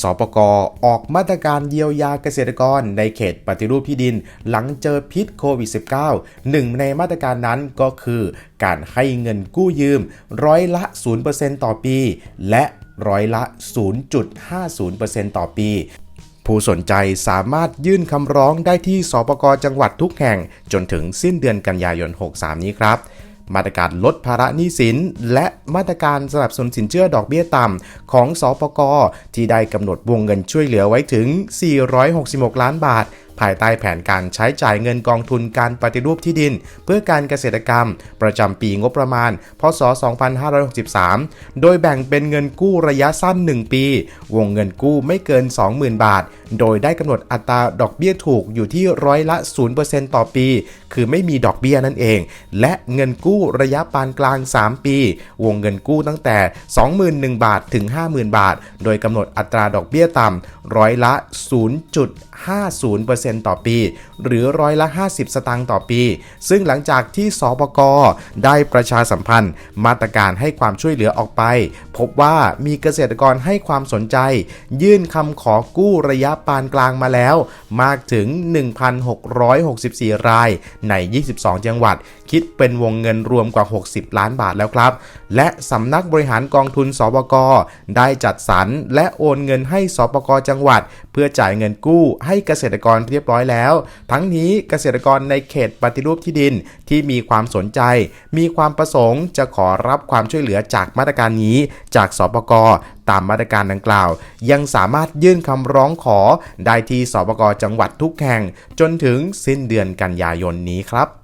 สปกออกมาตรการเยียวยาเกษตรกรในเขตปฏิรูปที่ดิน หลังเจอพิษโควิด -19 หนึ่งในมาตรการนั้นก็คือ การให้เงินกู้ยืมร้อยละ 0%ต่อปี และร้อยละ 0.50%ต่อปี ผู้สนใจสามารถยื่นคำร้องได้ที่สปกจังหวัดทุกแห่งจนถึงสิ้นเดือนกันยายน 63 นี้ครับ มาตรการลดภาระหนี้สิน และมาตรการสนับสนุนสินเชื่อดอกเบี้ยต่ำของสปกที่ได้กำหนดวงเงินช่วยเหลือไว้ถึง 466 ล้านบาท ภายใต้แผนการใช้จ่ายเงินกองทุนการปฏิรูปที่ดิน เพื่อการเกษตรกรรม ประจำปีงบประมาณ พศ 2563 โดยแบ่งเป็นเงินกู้ระยะสั้น 1 ปี วงเงินกู้ไม่เกิน 20,000 บาท โดยได้กำหนดอัตราดอกเบี้ยถูกอยู่ที่ร้อยละ 0%ต่อปี คือไม่มีดอกเบี้ยนั่นเอง และเงินกู้ระยะปานกลาง 3 ปี วงเงินกู้ตั้งแต่ 21,000 บาทถึง 50,000 บาท โดยกำหนดอัตราดอกเบี้ยต่ำร้อยละ 0.50%ต่อปี หรือร้อยละ 50 สตางค์ต่อปี ซึ่งหลังจากที่สปกได้ประชาสัมพันธ์ มาตรการให้ความช่วยเหลือออกไป พบว่ามีเกษตรกรให้ความสนใจ ยื่นคำขอกู้ระยะปานกลางมาแล้ว มากถึง 1,664 ราย ใน 22 จังหวัด คิดเป็นวงเงินรวมกว่า 60 ล้านบาทแล้วครับ และสำนักบริหารกองทุนสปกได้จัดสรรและโอนเงินให้สปกจังหวัด เพื่อจ่ายเงินกู้ให้เกษตรกรเรียบร้อยแล้ว ทั้งนี้เกษตรกรในเขตปฏิรูปที่ดินที่มีความสนใจ มีความประสงค์จะขอรับความช่วยเหลือจากมาตรการนี้ จากสปกตามมาตรการดังกล่าว ยังสามารถยื่นคำร้องขอได้ที่สปกจังหวัดทุกแห่ง จนถึงสิ้นเดือนกันยายนนี้ครับ